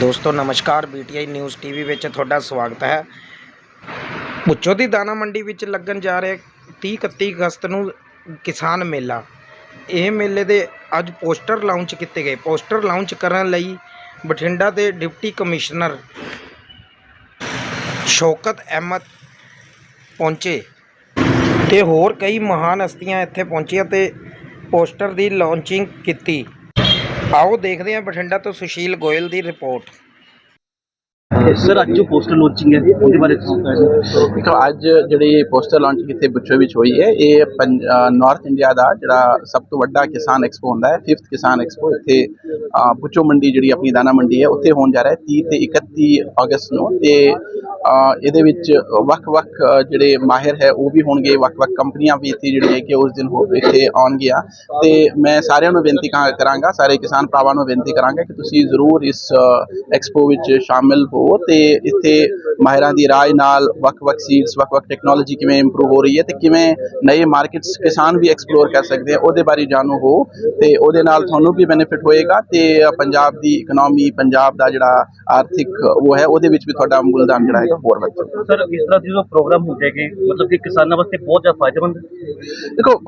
ਦੋਸਤੋ, ਨਮਸਕਾਰ ਬੀਟੀਆਈ news TV ਵਿੱਚ ਤੁਹਾਡਾ ਸਵਾਗਤ ਹੈ। ਪੁੱਚੋ ਦੀ ਦਾਣਾ ਮੰਡੀ ਵਿੱਚ ਲੱਗਣ ਜਾ ਰਿਹਾ 30 31 ਅਗਸਤ ਨੂੰ ਕਿਸਾਨ ਮੇਲਾ। ਇਹ ਮੇਲੇ ਦੇ ਅੱਜ ਪੋਸਟਰ ਲਾਂਚ ਕੀਤੇ ਗਏ। ਪੋਸਟਰ ਲਾਂਚ ਕਰਨ ਲਈ ਬਠਿੰਡਾ ਦੇ ਡਿਪਟੀ ਕਮਿਸ਼ਨਰ ਸ਼ੌਕਤ ਅਹਿਮਦ ਪਹੁੰਚੇ ਤੇ ਹੋਰ ਕਈ ਮਹਾਨ ਹਸਤੀਆਂ ਇੱਥੇ ਪਹੁੰਚੀਆਂ ਤੇ ਪੋਸਟਰ ਦੀ ਲਾਂਚਿੰਗ ਕੀਤੀ। ਆਓ ਦੇਖਦੇ ਹਾਂ ਬਠਿੰਡਾ ਤੋਂ ਸੁਸ਼ੀਲ ਗੋਇਲ ਦੀ ਰਿਪੋਰਟ। ਸਰ ਅੱਜ ਜੋ ਪੋਸਟਰ ਲਾਂਚਿੰਗ ਹੈ ਉਹਦੇ ਬਾਰੇ ਦੇਖੋ ਅੱਜ ਜਿਹੜੀ ਪੋਸਟਰ ਲਾਂਚ ਕਿਤੇ ਬੁੱਚੋ ਵਿੱਚ ਹੋਈ ਹੈ ਇਹ ਨਾਰਥ ਇੰਡੀਆ ਦਾ ਜਿਹੜਾ ਸਭ ਤੋਂ ਵੱਡਾ ਕਿਸਾਨ ਐਕਸਪੋ ਹੁੰਦਾ ਹੈ 5th ਕਿਸਾਨ ਐਕਸਪੋ ਇੱਥੇ ਬੁੱਚੋ ਮੰਡੀ ਜਿਹੜੀ ਆਪਣੀ ਦਾਣਾ ਮੰਡੀ ਹੈ ਉੱਥੇ ਹੋਣ ਜਾ ਰਿਹਾ ਹੈ 30 ਤੇ 31 ਅਗਸਤ ਨੂੰ। ਤੇ ਇਹਦੇ ਵਿੱਚ ਵੱਖ-ਵੱਖ ਜਿਹੜੇ ਮਾਹਿਰ ਹੈ, ਉਹ ਵੀ ਹੋਣਗੇ ਵੱਖ-ਵੱਖ ਕੰਪਨੀਆਂ ਵੀ ਇੱਥੇ ਜਿਹੜੀਆਂ ਕਿ ਉਸ ਦਿਨ ਹੋ, ਇੱਥੇ ਆਉਣਗੀਆਂ। ਤੇ ਮੈਂ ਸਾਰਿਆਂ ਨੂੰ ਬੇਨਤੀ ਕਰਾਂ- ਕਰਾਂਗਾ, ਸਾਰੇ ਕਿਸਾਨ ਭਰਾਵਾਂ ਨੂੰ ਬੇਨਤੀ ਕਰਾਂਗਾ ਕਿ ਤੁਸੀਂ ਜ਼ਰੂਰ ਇਸ ਐਕਸਪੋ ਵਿੱਚ ਸ਼ਾਮਿਲ ਹੋ ਤੇ ਇੱਥੇ ਮਾਹਿਰਾਂ ਦੀ ਰਾਏ ਨਾਲ ਵੱਖ-ਵੱਖ ਸੀਡਸ ਵੱਖ-ਵੱਖ ਟੈਕਨੋਲੋਜੀ ਕਿਵੇਂ ਇੰਪਰੂਵ ਹੋ ਰਹੀ ਹੈ ਤੇ ਕਿਵੇਂ ਨਏ ਮਾਰਕੀਟਸ ਕਿਸਾਨ ਵੀ ਐਕਸਪਲੋਰ ਕਰ ਸਕਦੇ ਆ ਉਹਦੇ ਬਾਰੇ ਜਾਣੂ ਹੋ ਤੇ ਉਹਦੇ ਨਾਲ ਤੁਹਾਨੂੰ ਵੀ ਬੈਨੀਫਿਟ ਹੋਏਗਾ ਤੇ ਪੰਜਾਬ ਦੀ ਇਕਨੋਮੀ ਪੰਜਾਬ ਦਾ ਜਿਹੜਾ ਆਰਥਿਕ ਉਹ ਹੈ, ਉਹਦੇ ਵਿੱਚ ਵੀ ਤੁਹਾਡਾ ਮੁਲਦਾਨ ਜਿਹੜਾ ਹੈਗਾ ਹੋਰ ਵਧੇਗਾ ਸਰ ਇਸ ਤਰ੍ਹਾਂ ਦੇ ਜੋ ਪ੍ਰੋਗਰਾਮ ਹੁੰਦੇ ਹੈਗੇ ਮਤਲਬ ਕਿ ਕਿਸਾਨਾਂ ਵਾਸਤੇ ਬਹੁਤ ਜ਼ਿਆਦਾ ਫਾਇਦੇਮੰਦ? ਹੈ। ਦੇਖੋ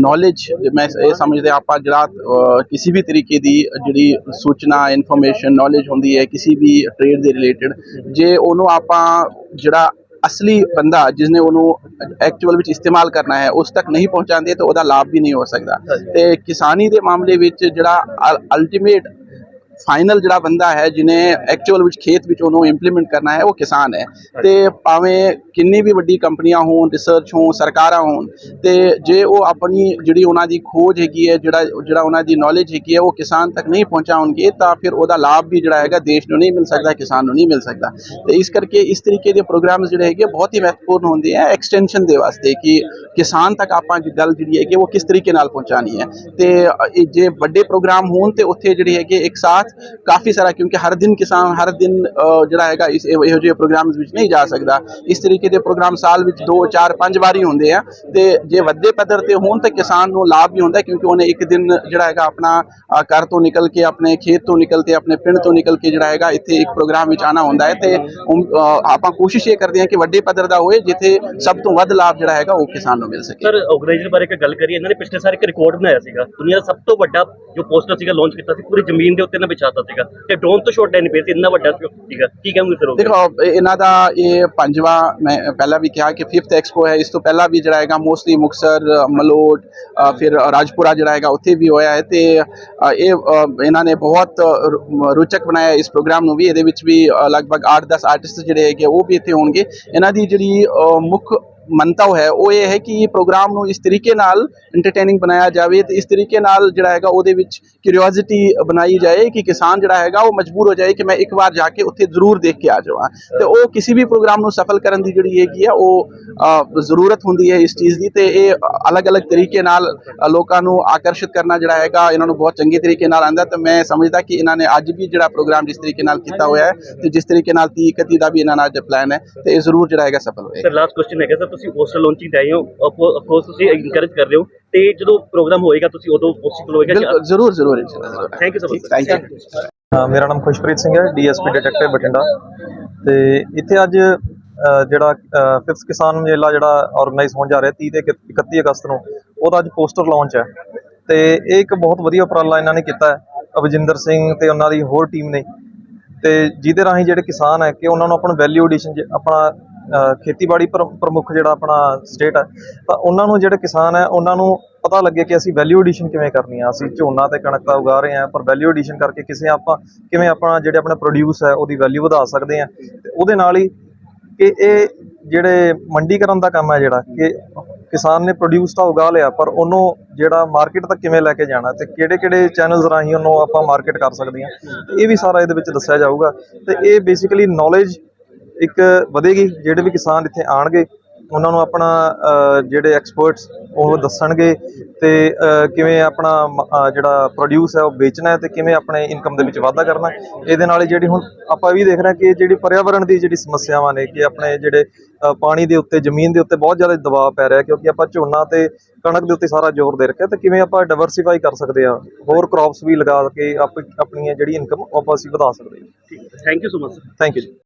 ਨੌਲੇਜ ਮੈਂ ਇਹ ਸਮਝਦੇ ਆਪਾਂ ਜਿਹੜਾ ਕਿਸੇ ਵੀ ਤਰੀਕੇ ਦੀ ਜਿਹੜੀ ਸੂਚਨਾ ਇਨਫੋਰਮੇਸ਼ਨ ਨੌਲੇਜ ਹੁੰਦੀ ਹੈ ਕਿਸੇ ਵੀ ਟ੍ਰੇਡ ਦੇ ਰਿਲੇਟਡ ਜੇ ਉਹਨੂੰ ਆਪਾਂ ਜਿਹੜਾ ਅਸਲੀ ਬੰਦਾ ਜਿਸਨੇ ਉਹਨੂੰ ਐਕਚੁਅਲ ਵਿੱਚ ਇਸਤੇਮਾਲ ਕਰਨਾ ਹੈ ਉਸ ਤੱਕ ਨਹੀਂ ਪਹੁੰਚਾਉਂਦੇ ਤਾਂ ਉਹਦਾ ਲਾਭ ਵੀ ਨਹੀਂ ਹੋ ਸਕਦਾ। ਤੇ ਕਿਸਾਨੀ ਦੇ ਮਾਮਲੇ ਵਿੱਚ ਜਿਹੜਾ ਅਲਟੀਮੇਟ ਫਾਈਨਲ ਜਿਹੜਾ ਬੰਦਾ ਹੈ ਜਿਨੇ ਐਕਚੁਅਲ ਵਿੱਚ ਖੇਤ ਵਿੱਚ ਉਹਨੂੰ ਇੰਪਲੀਮੈਂਟ ਕਰਨਾ ਹੈ, ਉਹ ਕਿਸਾਨ ਹੈ। ਤੇ ਭਾਵੇਂ ਕਿੰਨੀ ਵੀ ਵੱਡੀ ਕੰਪਨੀਆਂ ਹੋਣ ਰਿਸਰਚ ਹੋਣ, ਸਰਕਾਰਾਂ ਹੋਣ, ਤੇ ਜੇ ਉਹ ਆਪਣੀ ਜਿਹੜੀ ਉਹਨਾਂ ਦੀ ਖੋਜ ਹੈਗੀ ਹੈ, ਜਿਹੜਾ ਜਿਹੜਾ ਉਹਨਾਂ ਦੀ ਨੌਲੇਜ ਹੈਗੀ ਹੈ, ਉਹ ਕਿਸਾਨ ਤੱਕ ਨਹੀਂ ਪਹੁੰਚਾਉਣਗੇ, ਤਾਂ ਫਿਰ ਉਹਦਾ ਲਾਭ ਵੀ ਜਿਹੜਾ ਹੈਗਾ ਦੇਸ਼ ਨੂੰ ਨਹੀਂ ਮਿਲ ਸਕਦਾ, ਕਿਸਾਨ ਨੂੰ ਨਹੀਂ ਮਿਲ ਸਕਦਾ। ਤੇ ਇਸ ਕਰਕੇ ਇਸ ਤਰੀਕੇ ਦੇ ਪ੍ਰੋਗਰਾਮ ਜਿਹੜੇ ਹੈਗੇ ਬਹੁਤ ਹੀ ਮਹੱਤਵਪੂਰਨ ਹੁੰਦੇ ਆ ਐਕਸਟੈਂਸ਼ਨ ਦੇ ਵਾਸਤੇ ਕਿ ਕਿਸਾਨ ਤੱਕ ਆਪਾਂ ਦੀ ਗੱਲ ਜਿਹੜੀ ਹੈਗੀ ਉਹ ਕਿਸ ਤਰੀਕੇ ਨਾਲ ਪਹੁੰਚਾਣੀ ਹੈ। ਤੇ ਜੇ ਵੱਡੇ ਪ੍ਰੋਗਰਾਮ ਹੋਣ ਤੇ ਉੱਥੇ ਜਿਹੜੀ ਹੈਗੇ ਇੱਕ ਸਾਥ ਕਾਫੀ ਸਾਰਾ, ਕਿਉਂਕਿ ਹਰ ਦਿਨ ਕਿਸਾਨ, ਹਰ ਦਿਨ ਜਿਹੜਾ ਹੈਗਾ ਇਸ, ਇਹੋ ਇਹੋ ਜਿਹੇ ਪ੍ਰੋਗਰਾਮਸ ਵਿੱਚ ਨਹੀਂ ਜਾ ਸਕਦਾ। ਇਸ ਤਰੀਕੇ ਦੇ ਪ੍ਰੋਗਰਾਮ ਸਾਲ ਵਿੱਚ 2 4 5 ਵਾਰੀ ਹੁੰਦੇ ਆ। ਤੇ ਜੇ ਵੱਡੇ ਪੱਧਰ ਤੇ ਹੋਣ ਤਾਂ ਕਿਸਾਨ ਨੂੰ ਲਾਭ ਵੀ ਹੁੰਦਾ ਕਿਉਂਕਿ ਉਹਨੇ ਇੱਕ ਦਿਨ ਜਿਹੜਾ ਹੈਗਾ ਆਪਣਾ ਘਰ ਤੋਂ ਨਿਕਲ ਕੇ ਆਪਣੇ ਖੇਤ ਤੋਂ ਨਿਕਲ ਕੇ ਆਪਣੇ ਪਿੰਡ ਤੋਂ ਨਿਕਲ ਕੇ ਜਿਹੜਾ ਹੈਗਾ ਇੱਥੇ ਇੱਕ ਪ੍ਰੋਗਰਾਮ ਵਿੱਚ ਆਣਾ ਹੁੰਦਾ ਹੈ। ਤੇ ਆਪਾਂ ਕੋਸ਼ਿਸ਼ ਇਹ ਕਰਦੇ ਹਾਂ ਕਿ ਵੱਡੇ ਪੱਧਰ ਦਾ ਹੋਏ ਜਿੱਥੇ ਸਭ ਤੋਂ ਵੱਧ ਲਾਭ ਜਿਹੜਾ ਹੈਗਾ ਉਹ ਕਿਸਾਨ ਨੂੰ ਮਿਲ ਸਕੇ। ਸਰ ਆਰਗੇਨਾਈਜ਼ਰ ਬਾਰੇ ਇੱਕ ਗੱਲ ਕਰੀਏ ਇਹਨਾਂ ਨੇ ਪਿਛਲੇ ਸਾਲ ਇੱਕ ਰਿਕਾਰਡ ਬਣਾਇਆ ਸੀਗਾ। ਦੁਨੀਆ ਦਾ ਸਭ ਤੋਂ ਵੱਡਾ ਜੋ ਪੋਸਟਰ ਸੀਗਾ ਲਾਂਚ ਕੀਤਾ ਸੀ ਪੂਰੀ ਜ਼ਮੀਨ ਦੇ ਉੱਤੇ ਨਾ ਵਿਛਾਤਾ ਸੀਗਾ। ਤੇ ਡਰੋਨ ਤੋਂ ਸ਼ਾਟ ਲੈਣੀ ਪਈ ਸੀ ਇੰਨਾ ਵੱਡਾ ਸੀਗਾ। ਕੀ ਕਹੋਗੇ ਸਰ ਦੇਖੋ ਇਹ- ਇਹਨਾਂ ਦਾ ਇਹ ਪੰਜਵਾਂ ਮੈਂ ਪਹਿਲਾਂ ਵੀ ਕਿਹਾ ਕਿ 5th ਐਕਸਪੋ ਹੈ, ਇਸ ਤੋਂ ਪਹਿਲਾਂ ਵੀ ਜਿਹੜਾ ਹੈਗਾ ਮੋਸਟਲੀ ਮੁਕਸਰ ਮਲੋਟ ਫਿਰ ਰਾਜਪੁਰਾ ਜਿਹੜਾ ਹੈਗਾ ਉੱਥੇ ਵੀ ਹੋਇਆ ਹੈ ਤੇ ਇਹ ਇਹਨਾਂ ਨੇ ਬਹੁਤ ਰੋਚਕ ਬਣਾਇਆ ਇਸ ਪ੍ਰੋਗਰਾਮ ਨੂੰ ਵੀ, ਇਹਦੇ ਵਿੱਚ ਵੀ ਲਗਭਗ 8-10 ਆਰਟਿਸਟ ਜਿਹੜੇ ਹੈਗੇ ਉਹ ਵੀ ਇੱਥੇ ਹੋਣਗੇ। ਇਹਨਾਂ ਦੀ ਜਿਹੜੀ ਮੁੱਖ ਮੰਤਵ ਹੈ, ਉਹ ਇਹ ਹੈ ਕਿ ਇਹ ਪ੍ਰੋਗਰਾਮ ਨੂੰ ਇਸ ਤਰੀਕੇ ਨਾਲ ਐਂਟਰਟੇਨਿੰਗ ਬਣਾਇਆ ਜਾਵੇ ਤੇ ਇਸ ਤਰੀਕੇ ਨਾਲ ਜਿਹੜਾ ਹੈਗਾ ਉਹਦੇ ਵਿੱਚ ਕਿਉਰਿਓਸਿਟੀ ਬਣਾਈ ਜਾਏ ਕਿ ਕਿਸਾਨ ਜਿਹੜਾ ਹੈਗਾ ਉਹ ਮਜਬੂਰ ਹੋ ਜਾਏ ਕਿ ਮੈਂ ਇੱਕ ਵਾਰ ਜਾ ਕੇ ਉੱਥੇ ਜ਼ਰੂਰ ਦੇਖ ਕੇ ਆ ਜਾਵਾਂ। ਤੇ ਉਹ ਕਿਸੇ ਵੀ ਪ੍ਰੋਗਰਾਮ ਨੂੰ ਸਫਲ ਕਰਨ ਦੀ ਜਿਹੜੀ ਹੈਗੀ ਆ, ਉਹ ਜ਼ਰੂਰਤ ਹੁੰਦੀ ਹੈ ਇਸ ਚੀਜ਼ ਦੀ ਤੇ ਇਹ ਅਲੱਗ-ਅਲੱਗ ਤਰੀਕੇ ਨਾਲ ਲੋਕਾਂ ਨੂੰ ਆਕਰਸ਼ਿਤ ਕਰਨਾ ਜਿਹੜਾ ਹੈਗਾ, ਇਹਨਾਂ ਨੂੰ ਬਹੁਤ ਚੰਗੇ ਤਰੀਕੇ ਨਾਲ ਆਂਦਾ ਤੇ ਮੈਂ ਸਮਝਦਾ ਕਿ ਇਹਨਾਂ ਨੇ ਅੱਜ ਵੀ ਜਿਹੜਾ ਪ੍ਰੋਗਰਾਮ ਜਿਸ ਤਰੀਕੇ ਨਾਲ ਕੀਤਾ ਹੋਇਆ ਹੈ ਤੇ ਜਿਸ ਤਰੀਕੇ ਨਾਲ 30 31 ਦਾ ਵੀ ਇਹਨਾਂ ਨਾਲ ਅੱਜ ਪਲਾਨ ਹੈ ਤੇ ਇਹ ਜ਼ਰੂਰ ਜਿਹੜਾ ਹੈਗਾ ਸਫਲ ਹੋਏਗਾ। ਸਰ ਲਾਸਟ ਕੁਐਸਚਨ ਹੈਗਾ ਸਰ ਤੁਸੀਂ ਪੋਸਟਰ ਲਾਂਚਿੰਗ ਆਏ ਹੋ ਆਫ ਕੋਰਸ ਤੁਸੀਂ ਇਨਕਰੇਜ ਕਰ ਰਹੇ ਹੋ ਤੇ ਜਦੋਂ ਪ੍ਰੋਗਰਾਮ ਹੋਏਗਾ ਤੁਸੀਂ ਉਦੋਂ ਪੋਸੀਬਲ ਹੋਏਗਾ ਬਿਲਕੁਲ ਜ਼ਰੂਰ ਜ਼ਰੂਰ thank you so much thank you ਮੇਰਾ ਨਾਮ ਖੁਸ਼ਪ੍ਰੀਤ ਸਿੰਘ ਹੈ ਡੀਐਸਪੀ ਡਿਟੈਕਟਿਵ ਬਠਿੰਡਾ। ਤੇ ਇੱਥੇ ਅੱਜ ਜਿਹੜਾ 5th ਕਿਸਾਨ ਮੇਲਾ ਜਿਹੜਾ ਆਰਗੇਨਾਈਜ਼ ਹੋਣ ਜਾ ਰਿਹਾ 30 ਤੇ 31 ਅਗਸਤ ਨੂੰ ਉਹਦਾ ਅੱਜ ਪੋਸਟਰ ਲਾਂਚ ਹੈ। ਤੇ ਇਹ ਇੱਕ ਬਹੁਤ ਵਧੀਆ ਉਪਰਾਲਾ ਇਹਨਾਂ ਨੇ ਕੀਤਾ ਹੈ ਅਵਿਜਿੰਦਰ ਸਿੰਘ ਤੇ ਉਹਨਾਂ ਦੀ ਹੋਰ ਟੀਮ ਨੇ। ਤੇ ਜਿਹਦੇ ਰਾਹੀਂ ਜਿਹੜੇ ਕਿਸਾਨ ਹੈ ਕਿ ਉਹਨਾਂ ਨੂੰ ਆਪਣਾ ਵੈਲਿਊ ਐਡੀਸ਼ਨ ਆਪਣਾ ਖੇਤੀਬਾੜੀ ਪ੍ਰ- ਪ੍ਰਮੁੱਖ ਜਿਹੜਾ ਆਪਣਾ ਸਟੇਟ ਹੈ ਤਾਂ ਉਹਨਾਂ ਨੂੰ ਜਿਹੜੇ ਕਿਸਾਨ ਹੈ ਉਹਨਾਂ ਨੂੰ ਪਤਾ ਲੱਗੇ ਕਿ ਅਸੀਂ ਵੈਲਿਊ ਐਡੀਸ਼ਨ ਕਿਵੇਂ ਕਰਨੀ ਆ, ਅਸੀਂ ਝੋਨਾ ਤੇ ਕਣਕ ਤਾਂ ਉਗਾ ਰਹੇ ਹਾਂ ਪਰ ਵੈਲਿਊ ਐਡੀਸ਼ਨ ਕਰਕੇ ਕਿਸੇ ਆਪਾਂ, ਕਿਵੇਂ ਆਪਣਾ ਜਿਹੜੇ ਆਪਣਾ ਪ੍ਰੋਡਿਊਸ ਹੈ ਉਹਦੀ ਵੈਲਿਊ ਵਧਾ ਸਕਦੇ ਹਾਂ ਤੇ ਉਹਦੇ ਨਾਲ ਹੀ ਕਿ ਇਹ ਜਿਹੜੇ ਮੰਡੀਕਰਨ ਦਾ ਕੰਮ ਹੈ ਜਿਹੜਾ, ਕਿ ਕਿਸਾਨ ਨੇ ਪ੍ਰੋਡਿਊਸ ਤਾਂ ਉਗਾ ਲਿਆ, ਪਰ ਉਹਨੂੰ ਜਿਹੜਾ ਮਾਰਕੀਟ ਤੱਕ ਕਿਵੇਂ ਲੈ ਕੇ ਜਾਣਾ, ਤੇ ਕਿਹੜੇ ਕਿਹੜੇ ਚੈਨਲਸ ਰਾਹੀਂ ਉਹਨੂੰ ਆਪਾਂ ਮਾਰਕੀਟ ਕਰ ਸਕਦੇ ਹਾਂ ਇਹ ਵੀ ਸਾਰਾ ਇਹਦੇ ਵਿੱਚ ਦੱਸਿਆ ਜਾਊਗਾ, ਤੇ ਇਹ ਬੇਸਿਕਲੀ ਨੌਲੇਜ ਇੱਕ ਵਧੇਗੀ ਜਿਹੜੇ ਵੀ ਕਿਸਾਨ ਇੱਥੇ ਆਣਗੇ ਉਹਨਾਂ ਨੂੰ ਆਪਣਾ ਜਿਹੜੇ ਐਕਸਪਰਟਸ ਉਹ ਦੱਸਣਗੇ ਤੇ ਕਿਵੇਂ ਆਪਣਾ ਜਿਹੜਾ ਪ੍ਰੋਡਿਊਸ ਹੈ ਉਹ ਵੇਚਣਾ ਹੈ ਤੇ ਕਿਵੇਂ ਆਪਣੇ ਇਨਕਮ ਦੇ ਵਿੱਚ ਵਾਧਾ ਕਰਨਾ। ਇਹਦੇ ਨਾਲ ਹੀ ਜਿਹੜੀ ਹੁਣ ਆਪਾਂ ਵੀ ਦੇਖ ਰਹੇ ਕਿ ਜਿਹੜੀ ਪਰਿਆਵਰਣ ਦੀ ਜਿਹੜੀ ਸਮੱਸਿਆਵਾਂ ਨੇ ਕਿ ਆਪਣੇ ਜਿਹੜੇ ਪਾਣੀ ਦੇ ਉੱਤੇ ਜ਼ਮੀਨ ਦੇ ਉੱਤੇ ਬਹੁਤ ਜ਼ਿਆਦਾ ਦਬਾਅ ਪੈ ਰਿਹਾ ਕਿਉਂਕਿ ਆਪਾਂ ਝੋਨਾ ਤੇ ਕਣਕ ਦੇ ਉੱਤੇ ਸਾਰਾ ਜ਼ੋਰ ਦੇ ਰੱਖਿਆ ਤੇ ਕਿਵੇਂ ਆਪਾਂ ਡਾਈਵਰਸਿਫਾਈ ਕਰ ਸਕਦੇ ਆ ਹੋਰ ਕ੍ਰੌਪਸ ਵੀ ਲਗਾ ਕੇ ਆਪ- ਆਪਣੀ ਜਿਹੜੀ ਇਨਕਮ ਆਪਾਂ ਅਸੀਂ ਵਧਾ ਸਕਦੇ ਹਾਂ। Thank you so much thank you